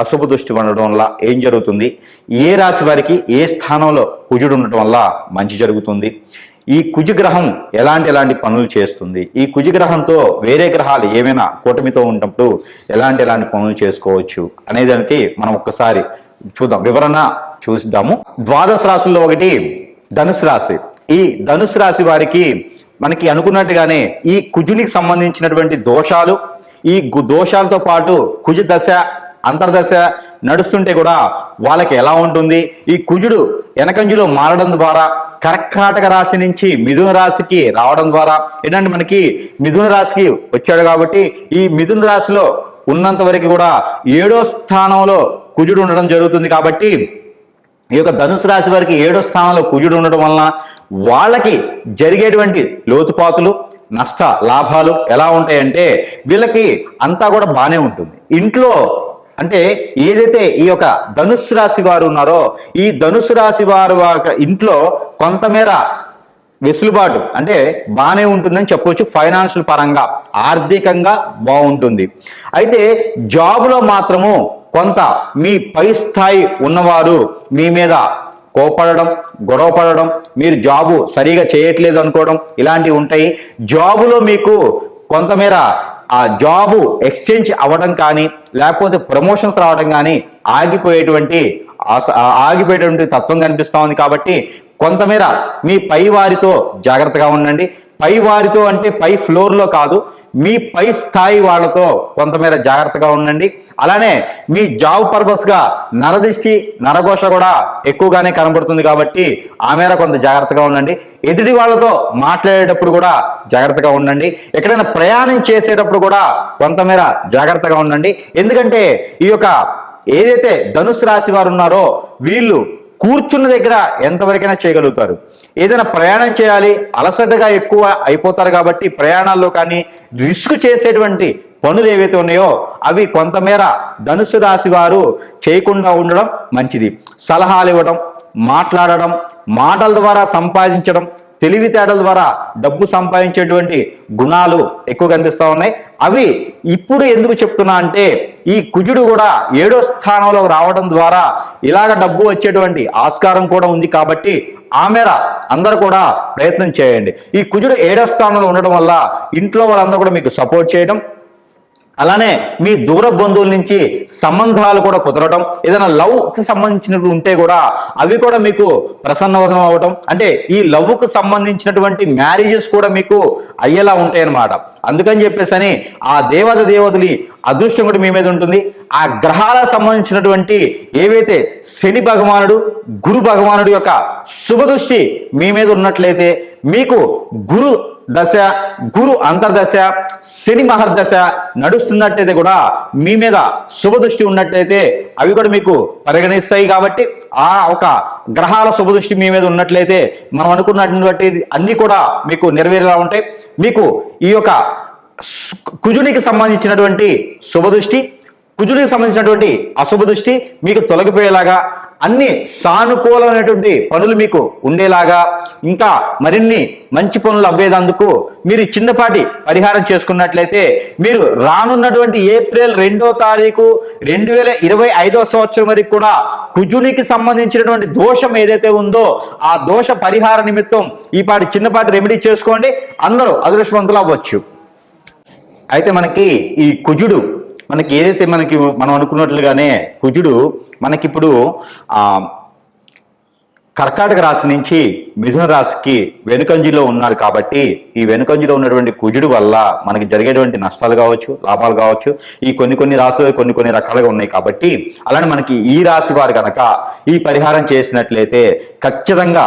అశుభ దృష్టి ఉండడం వల్ల ఏం జరుగుతుంది? ఏ రాశి వారికి ఏ స్థానంలో కుజుడు ఉండటం వల్ల మంచి జరుగుతుంది? ఈ కుజగ్రహం ఎలాంటి ఎలాంటి పనులు చేస్తుంది? ఈ కుజగ్రహంతో వేరే గ్రహాలు ఏమైనా కూటమితో ఉన్నప్పుడు ఎలాంటి ఎలాంటి పనులు చేసుకోవచ్చు అనే దానికి మనం ఒక్కసారి చూద్దాం. వివరణ చూద్దాము. ద్వాదశ రాశుల్లో ఒకటి ధనుసు రాశి. ఈ ధనుసు రాశి వారికి మనకి అనుకున్నట్టుగానే ఈ కుజునికి సంబంధించినటువంటి దోషాలు ఈ దోషాలతో పాటు కుజ దశ అంతర్దశ నడుస్తుంటే కూడా వాళ్ళకి ఎలా ఉంటుంది? ఈ కుజుడు వెనకంజులో మారడం ద్వారా కర్కాటక రాశి నుంచి మిథున రాశికి రావడం ద్వారా ఏంటంటే మనకి మిథున రాశికి వచ్చాడు కాబట్టి ఈ మిథున రాశిలో ఉన్నంత వరకు కూడా ఏడో స్థానంలో కుజుడు ఉండడం జరుగుతుంది కాబట్టి ఈ యొక్క ధనుసు రాశి వారికి ఏడో స్థానంలో కుజుడు ఉండడం వలన వాళ్ళకి జరిగేటువంటి లోతుపాతులు నష్ట లాభాలు ఎలా ఉంటాయంటే వీళ్ళకి అంతా కూడా బాగానే ఉంటుంది. ఇంట్లో అంటే ఏదైతే ఈ యొక్క ధనుసు రాశి వారు ఉన్నారో ఈ ధనుసు రాశి వారు వారి ఇంట్లో కొంతమేర వెసులుబాటు అంటే బాగానే ఉంటుందని చెప్పవచ్చు ఫైనాన్షియల్ పరంగా ఆర్థికంగా బాగుంటుంది. అయితే జాబ్లో మాత్రము కొంత మీ పై స్థాయి ఉన్నవారు మీ మీద కోపడడం గొడవ పడడం మీరు జాబు సరిగా చేయట్లేదు అనుకోవడం ఇలాంటివి ఉంటాయి. జాబులో మీకు కొంతమేర ఆ జాబు ఎక్స్చేంజ్ అవ్వడం కానీ లేకపోతే ప్రమోషన్స్ రావడం కానీ ఆగిపోయేటువంటి ఆగిపోయేటువంటి తత్వం కనిపిస్తూ ఉంది కాబట్టి కొంతమేర మీ పై వారితో జాగ్రత్తగా ఉండండి. పై వారితో అంటే పై ఫ్లోర్లో కాదు మీ పై స్థాయి వాళ్ళతో కొంతమేర జాగ్రత్తగా ఉండండి. అలానే మీ జాబ్ పర్పస్గా నరదిష్టి నరఘోష కూడా ఎక్కువగానే కనబడుతుంది కాబట్టి ఆ మేర కొంత జాగ్రత్తగా ఉండండి. ఎదుటి వాళ్ళతో మాట్లాడేటప్పుడు కూడా జాగ్రత్తగా ఉండండి. ఎక్కడైనా ప్రయాణం చేసేటప్పుడు కూడా కొంతమేర జాగ్రత్తగా ఉండండి. ఎందుకంటే ఈ యొక్క ఏదైతే ధనుసు రాశి వారు ఉన్నారో వీళ్ళు కూర్చున్న దగ్గర ఎంతవరకైనా చేయగలుగుతారు. ఏదైనా ప్రయాణం చేయాలి అలసటగా ఎక్కువ అయిపోతారు కాబట్టి ప్రయాణాల్లో కానీ రిస్క్ చేసేటువంటి పనులు ఏవైతే ఉన్నాయో అవి కొంతమేర ధనుసు రాశి వారు చేయకుండా ఉండడం మంచిది. సలహాలు ఇవ్వడం మాట్లాడడం మాటల ద్వారా సంపాదించడం తెలివితేటల ద్వారా డబ్బు సంపాదించేటువంటి గుణాలు ఎక్కువ కనిపిస్తూ ఉన్నాయి. అవి ఇప్పుడు ఎందుకు చెప్తున్నా అంటే ఈ కుజుడు కూడా ఏడో స్థానంలో రావడం ద్వారా ఇలాగ డబ్బు వచ్చేటువంటి ఆస్కారం కూడా ఉంది కాబట్టి ఆ మేర అందరూ కూడా ప్రయత్నం చేయండి. ఈ కుజుడు ఏడో స్థానంలో ఉండడం వల్ల ఇంట్లో వాళ్ళందరూ కూడా మీకు సపోర్ట్ చేయడం అలానే మీ దూర బంధువుల నుంచి సంబంధాలు కూడా కుదరడం ఏదైనా లవ్కి సంబంధించినవి ఉంటే కూడా అవి కూడా మీకు ప్రసన్నవదనం అవ్వటం. అంటే ఈ లవ్కు సంబంధించినటువంటి మ్యారేజెస్ కూడా మీకు అయ్యేలా ఉంటాయి అన్నమాట అందుకని చెప్పేసి అని ఆ దేవత దేవతని అదృష్టం కూడా మీ మీద ఉంటుంది. ఆ గ్రహాలకు సంబంధించినటువంటి ఏవైతే శని భగవానుడు గురు భగవానుడు యొక్క శుభదృష్టి మీ మీద ఉన్నట్లయితే మీకు గురు దశ గురు అంతర్దశ శని మహర్దశ నడుస్తున్నట్టయితే కూడా మీ మీద శుభదృష్టి ఉన్నట్టయితే అవి కూడా మీకు పరిగణిస్తాయి కాబట్టి ఆ ఒక గ్రహాల శుభదృష్టి మీ మీద ఉన్నట్లయితే మనం అనుకున్నటువంటి అన్ని కూడా మీకు నెరవేరేలా ఉంటాయి. మీకు ఈ యొక్క కుజునికి సంబంధించినటువంటి శుభదృష్టి కుజుడికి సంబంధించినటువంటి అశుభ దృష్టి మీకు తొలగిపోయేలాగా అన్ని సానుకూలమైనటువంటి పనులు మీకు ఉండేలాగా ఇంకా మరిన్ని మంచి పనులు అవ్వేదందుకు మీరు చిన్నపాటి పరిహారం చేసుకున్నట్లయితే మీరు రానున్నటువంటి ఏప్రిల్ రెండో తారీఖు రెండు వేల ఇరవై ఐదో సంవత్సరం వరకు కూడా కుజునికి సంబంధించినటువంటి దోషం ఏదైతే ఉందో ఆ దోష పరిహార నిమిత్తం ఈపాటి చిన్నపాటి రెమెడీ చేసుకోండి. అందరూ అదృష్టవంతులు అవ్వచ్చు. అయితే మనకి ఈ కుజుడు మనకి ఏదైతే మనకి మనం అనుకున్నట్లుగానే కుజుడు మనకిప్పుడు ఆ కర్కాటక రాశి నుంచి మిథున రాశికి వెనుకంజిలో ఉన్నాడు కాబట్టి ఈ వెనుకంజిలో ఉన్నటువంటి కుజుడు వల్ల మనకి జరిగేటువంటి నష్టాలు కావచ్చు లాభాలు కావచ్చు ఈ కొన్ని కొన్ని రాశులు కొన్ని కొన్ని రకాలుగా ఉన్నాయి కాబట్టి అలానే మనకి ఈ రాశి వారు కనుక ఈ పరిహారం చేసినట్లయితే ఖచ్చితంగా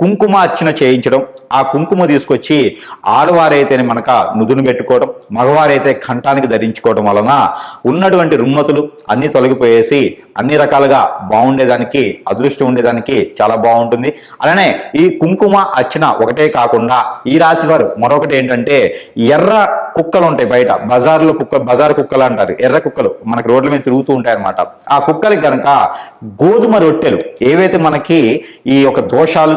కుంకుమ అర్చన చేయించడం ఆ కుంకుమ తీసుకొచ్చి ఆడవారైతేనే మనక నుదును పెట్టుకోవడం మగవారైతే కంఠానికి ధరించుకోవడం వలన ఉన్నటువంటి రుమ్మతులు అన్ని తొలగిపోయేసి అన్ని రకాలుగా బాగుండేదానికి అదృష్టం ఉండేదానికి చాలా బాగుంటుంది. అలానే ఈ కుంకుమ అర్చన ఒకటే కాకుండా ఈ రాశి వారు మరొకటి ఏంటంటే ఎర్ర కుక్కలు ఉంటాయి బయట బజార్లో కుక్క బజార్ కుక్కలు అంటారు ఎర్ర కుక్కలు మనకి రోడ్ల మీద తిరుగుతూ ఉంటాయి అన్నమాట ఆ కుక్కలకి కనుక గోధుమ రొట్టెలు ఏవైతే మనకి ఈ యొక్క దోషాలు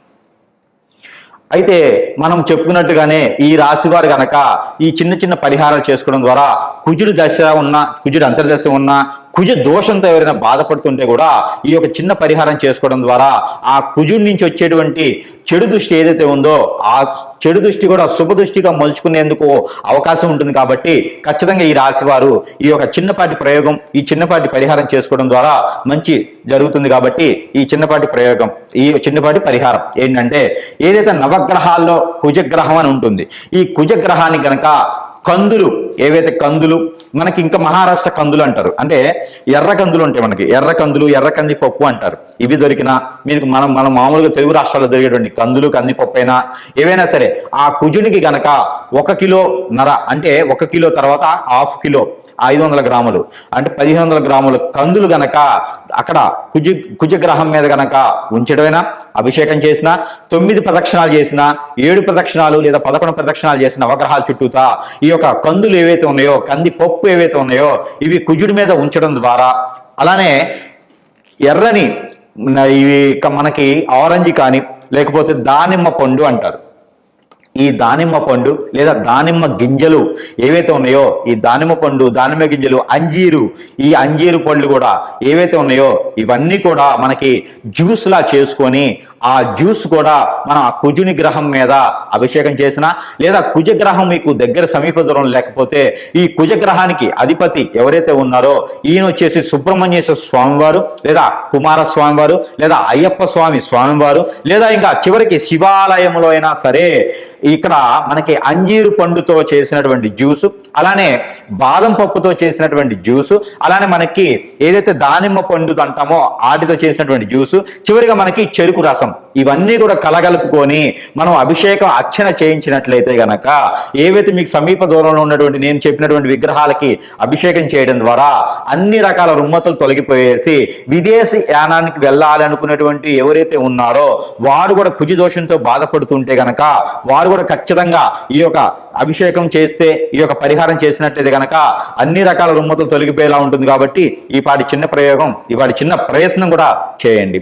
అయితే మనం చెప్పుకున్నట్టుగానే ఈ రాశి వారు గనక ఈ చిన్న చిన్న పరిహారాలు చేసుకోవడం ద్వారా కుజుడి దశ ఉన్న కుజుడు అంతర్దశ ఉన్న కుజ దోషంతో ఎవరైనా బాధపడుతుంటే కూడా ఈ యొక్క చిన్న పరిహారం చేసుకోవడం ద్వారా ఆ కుజుడి నుంచి వచ్చేటువంటి చెడు దృష్టి ఏదైతే ఉందో ఆ చెడు దృష్టి కూడా శుభ దృష్టిగా మలుచుకునేందుకు అవకాశం ఉంటుంది కాబట్టి ఖచ్చితంగా ఈ రాశి వారు ఈ యొక్క చిన్నపాటి ప్రయోగం ఈ చిన్నపాటి పరిహారం చేసుకోవడం ద్వారా మంచి జరుగుతుంది కాబట్టి ఈ చిన్నపాటి ప్రయోగం ఈ చిన్నపాటి పరిహారం ఏంటంటే ఏదైతే నవగ్రహాల్లో కుజగ్రహం అని ఉంటుంది ఈ కుజగ్రహాన్ని గనక కందులు ఏవైతే కందులు మనకి ఇంకా మహారాష్ట్ర కందులు అంటారు. అంటే ఎర్ర కందులు ఉంటాయి మనకి. ఎర్ర కందులు ఎర్ర కందిపప్పు అంటారు. ఇవి దొరికినా మీకు మనం మనం మామూలుగా తెలుగు రాష్ట్రాల్లో దొరికేటువంటి కందులు కందిపప్పు అయినా ఏవైనా సరే ఆ కుజునికి గనక ఒక కిలో నర అంటే ఒక కిలో తర్వాత హాఫ్ కిలో ఐదు వందల గ్రాములు. అంటే పదిహేను వందల గ్రాముల కందులు గనక అక్కడ కుజ కుజగ్రహం మీద గనక ఉంచడమైనా? అభిషేకం చేసిన తొమ్మిది ప్రదక్షిణాలు చేసిన ఏడు ప్రదక్షిణాలు లేదా పదకొండు ప్రదక్షిణాలు చేసిన నవగ్రహాలు చుట్టూతా ఈ యొక్క కందులు ఏవైతే ఉన్నాయో కంది పప్పు ఏవైతే ఉన్నాయో ఇవి కుజుడి మీద ఉంచడం ద్వారా అలానే ఎర్రని ఇవి మనకి ఆరెంజ్ కానీ లేకపోతే దానిమ్మ పండు అంటారు. ఈ దానిమ్మ పండు లేదా దానిమ్మ గింజలు ఏవైతే ఉన్నాయో ఈ దానిమ్మ పండు దానిమ్మ గింజలు అంజీరు ఈ అంజీరు పండ్లు కూడా ఏవైతే ఉన్నాయో ఇవన్నీ కూడా మనకి జ్యూస్లా చేసుకొని ఆ జ్యూస్ కూడా మనం ఆ కుజుని గ్రహం మీద అభిషేకం చేసిన లేదా కుజగ్రహం మీకు దగ్గర సమీప దూరం లేకపోతే ఈ కుజగ్రహానికి అధిపతి ఎవరైతే ఉన్నారో ఈయన వచ్చేసి సుబ్రహ్మణ్యేశ్వర స్వామివారు లేదా కుమార స్వామివారు లేదా అయ్యప్ప స్వామి స్వామివారు లేదా ఇంకా చివరికి శివాలయంలో అయినా సరే ఇక్కడ మనకి అంజీరు పండుతో చేసినటువంటి జ్యూసు అలానే బాదం పప్పుతో చేసినటువంటి జ్యూసు అలానే మనకి ఏదైతే దానిమ్మ పండు అంటామో ఆటితో చేసినటువంటి జ్యూసు చివరిగా మనకి చెరుకు రసం. ఇవన్నీ కూడా కలగలుపుకొని మనం అభిషేకం అర్చన చేయించినట్లయితే గనక ఏవైతే మీకు సమీప దూరంలో ఉన్నటువంటి నేను చెప్పినటువంటి విగ్రహాలకి అభిషేకం చేయడం ద్వారా అన్ని రకాల రుమ్మతులు తొలగిపోయేసి విదేశీ యానానికి వెళ్ళాలి అనుకున్నటువంటి ఎవరైతే ఉన్నారో వారు కూడా కుజి దోషంతో బాధపడుతుంటే గనక వారు కూడా ఖచ్చితంగా ఈ యొక్క అభిషేకం చేస్తే ఈ యొక్క పరిహారం చేసినట్లయితే గనక అన్ని రకాల రుమ్మతులు తొలగిపోయేలా ఉంటుంది కాబట్టి ఈ పాటి చిన్న ప్రయోగం ఈ పాటి చిన్న ప్రయత్నం కూడా చేయండి.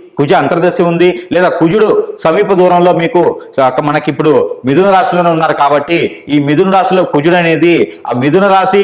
కుజ అంతర్దశి ఉంది లేదా కుజుడు సమీప దూరంలో మీకు మనకి ఇప్పుడు మిథున రాశిలోనే ఉన్నారు కాబట్టి ఈ మిథున రాశిలో కుజుడు అనేది ఆ మిథున రాశి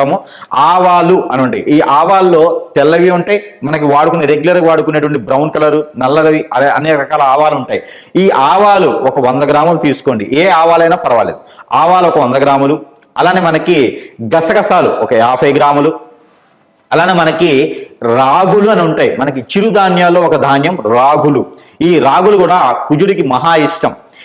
ఉంటాము ఆవాలు అని ఉంటాయి. ఈ ఆవాల్లో తెల్లవి ఉంటాయి మనకి వాడుకునే రెగ్యులర్గా వాడుకునేటువంటి బ్రౌన్ కలర్ నల్లవి అదే అనేక రకాల ఆవాలు ఉంటాయి. ఈ ఆవాలు ఒక వంద గ్రాములు తీసుకోండి. ఏ ఆవాలైనా పర్వాలేదు. ఆవాలు ఒక వంద గ్రాములు అలానే మనకి గసగసాలు ఒక యాభై గ్రాములు అలానే మనకి రాగులు అని ఉంటాయి. మనకి చిరుధాన్యాల్లో ఒక ధాన్యం రాగులు. ఈ రాగులు కూడా కుజుడికి మహా ఇష్టం.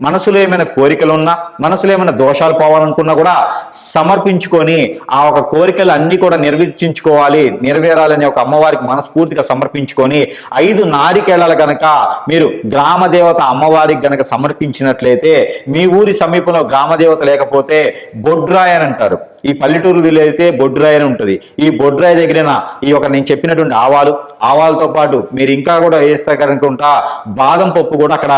మనసులో ఏమైనా కోరికలు ఉన్నా మనసులో ఏమైనా దోషాలు పోవాలనుకున్నా కూడా సమర్పించుకొని ఆ ఒక కోరికలు అన్ని కూడా నిర్వర్తించుకోవాలి నెరవేరాలని ఒక అమ్మవారికి మనస్ఫూర్తిగా సమర్పించుకొని ఐదు నారికేళాలు గనక మీరు గ్రామ దేవత అమ్మవారికి గనక సమర్పించినట్లయితే మీ ఊరి సమీపంలో గ్రామదేవత లేకపోతే బొడ్రాయ్ అని అంటారు. ఈ పల్లెటూరు అయితే బొడ్రాయ్ అని ఉంటుంది. ఈ బొడ్రాయ్ దగ్గరన ఈ ఒక నేను చెప్పినటువంటి ఆవాలు. ఆవాలతో పాటు మీరు ఇంకా కూడా వేస్తారనుకుంటా బాదం పప్పు కూడా అక్కడ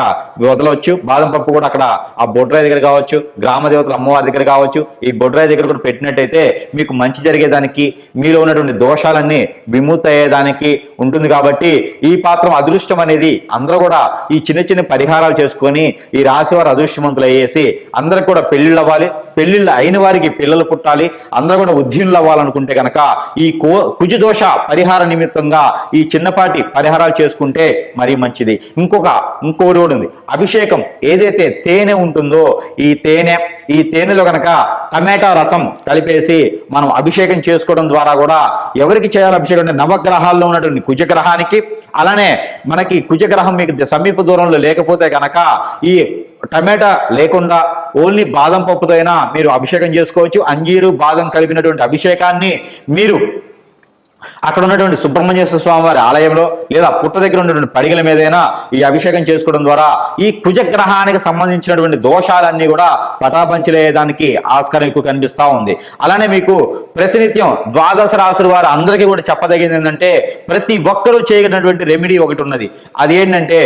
వదలవచ్చు బాదం పప్పు కూడా అక్కడ ఆ బొడ్రాయి దగ్గర కావచ్చు గ్రామ దేవతల అమ్మవారి దగ్గర కావచ్చు. ఈ బొడ్రాయి దగ్గర కూడా పెట్టినట్టయితే మీకు మంచి జరిగేదానికి మీలో ఉన్నటువంటి దోషాలన్నీ విముక్త అయ్యేదానికి ఉంటుంది కాబట్టి ఈ పాత్రం అదృష్టం అనేది అందరూ కూడా ఈ చిన్న చిన్న పరిహారాలు చేసుకొని ఈ రాశి వారు అదృష్టవంతులు అయ్యేసి అందరికి కూడా పెళ్ళిళ్ళు అవ్వాలి. పెళ్ళిళ్ళు అయిన వారికి పిల్లలు పుట్టాలి. అందరూ కూడా ఉద్యములు అవ్వాలనుకుంటే కనుక ఈ కో కుజు దోష పరిహార నిమిత్తంగా ఈ చిన్నపాటి పరిహారాలు చేసుకుంటే మరీ మంచిది. ఇంకొక ఇంకోటి కూడా ఉంది. అభిషేకం ఏదైతే తేనె ఉంటుందో ఈ తేనె ఈ తేనెలో కనుక టమాటా రసం కలిపేసి మనం అభిషేకం చేసుకోవడం ద్వారా కూడా ఎవరికి చేయాలి అభిషేకం అంటే నవగ్రహాల్లో ఉన్నటువంటి కుజగ్రహానికి అలానే మనకి కుజగ్రహం మీకు సమీప దూరంలో లేకపోతే కనుక ఈ టమాటా లేకుండా ఓన్లీ బాదం పప్పుతో అయినా మీరు అభిషేకం చేసుకోవచ్చు. అంజీరు బాదం కలిపినటువంటి అభిషేకాన్ని మీరు అక్కడ ఉన్నటువంటి సుబ్రహ్మణ్యేశ్వర స్వామి వారి ఆలయంలో లేదా పుట్ట దగ్గర ఉన్నటువంటి పడిగల మీదైనా ఈ అభిషేకం చేసుకోవడం ద్వారా ఈ కుజగ్రహానికి సంబంధించినటువంటి దోషాలన్నీ కూడా పటాపంచలేయడానికి ఆస్కారం ఎక్కువ కనిపిస్తా ఉంది. అలానే మీకు ప్రతినిత్యం ద్వాదశ రాసుల వారు అందరికీ కూడా చెప్పదగింది ఏంటంటే ప్రతి ఒక్కరూ చేయగలిగినటువంటి రెమెడీ ఒకటి ఉన్నది. అది ఏంటంటే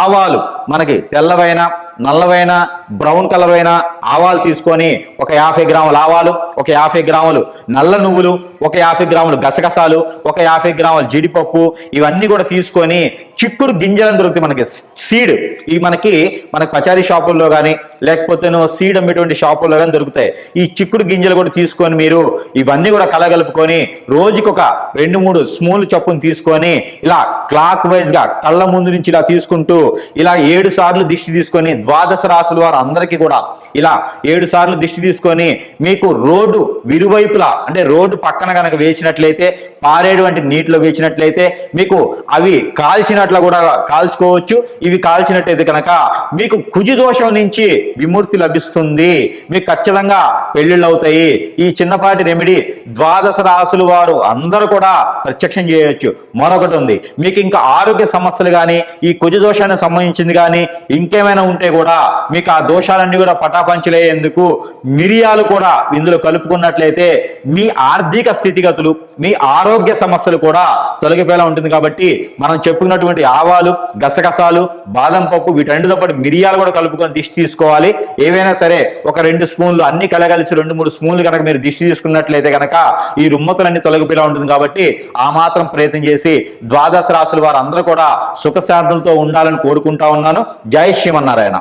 ఆవాలు మనకి తెల్లవైన నల్లవైన బ్రౌన్ కలర్ అయిన ఆవాలు తీసుకొని ఒక యాభై గ్రాముల ఆవాలు ఒక యాభై గ్రాములు నల్ల నువ్వులు ఒక యాభై గ్రాములు గసగసాలు ఒక యాభై గ్రాముల జీడిపప్పు ఇవన్నీ కూడా తీసుకొని చిక్కుడు గింజలను దొరుకుతాయి మనకి. సీడ్ ఇవి మనకి మన పచారీ షాపుల్లో కానీ లేకపోతే సీడ్ అమ్మేటువంటి షాపుల్లో కానీ దొరుకుతాయి. ఈ చిక్కుడు గింజలు కూడా తీసుకొని మీరు ఇవన్నీ కూడా కలగలుపుకొని రోజుకొక రెండు మూడు స్మూల్ చొప్పును తీసుకొని ఇలా క్లాక్ వైజ్గా కళ్ళ ముందు నుంచి ఇలా తీసుకుంటూ ఇలా ఏడు సార్లు దిష్టి తీసుకొని ద్వాదశ రాసుల వారు అందరికీ కూడా ఇలా ఏడు సార్లు దిష్టి తీసుకొని మీకు రోడ్డు విరువైపులా అంటే రోడ్డు పక్కన కనుక వేసినట్లయితే పారేటువంటి నీటిలో వేసినట్లయితే మీకు అవి కాల్చినట్లు కూడా కాల్చుకోవచ్చు. ఇవి కాల్చినట్టయితే కనుక మీకు కుజి దోషం నుంచి విముక్తి లభిస్తుంది. మీకు ఖచ్చితంగా పెళ్ళిళ్ళు అవుతాయి. ఈ చిన్నపాటి రెమెడీ ద్వాదశ రాసులు వారు అందరూ కూడా ప్రత్యక్షం చేయవచ్చు మరొకటి ఉంది. మీకు ఇంకా ఆరోగ్య సమస్యలు కానీ ఈ కుజ దోషానికి సంబంధించింది కానీ ఇంకేమైనా ఉంటే కూడా మీకు ఆ దోషాలన్నీ కూడా పటాపంచలేందుకు మిరియాలు కూడా ఇందులో కలుపుకున్నట్లయితే మీ ఆర్థిక స్థితిగతులు మీ ఆరోగ్య ఆరోగ్య సమస్యలు కూడా తొలగిపోయేలా ఉంటుంది కాబట్టి మనం చెప్పుకున్నటువంటి ఆవాలు గసగసాలు బాదం పప్పు వీటన్నిటితో పాటు మిరియాలు కూడా కలుపుకొని దిష్టి తీసుకోవాలి. ఏవైనా సరే ఒక రెండు స్పూన్లు అన్ని కలగలిసి రెండు మూడు స్పూన్లు కనుక మీరు దిష్టి తీసుకున్నట్లయితే కనుక ఈ రుమ్మతులన్నీ తొలగిపోయేలా ఉంటుంది కాబట్టి ఆ మాత్రం ప్రయత్నం చేసి ద్వాదశ రాసుల వారు అందరూ కూడా సుఖశాంతులతో ఉండాలని కోరుకుంటా ఉన్నాను. జై శ్రీమన్నారాయణ.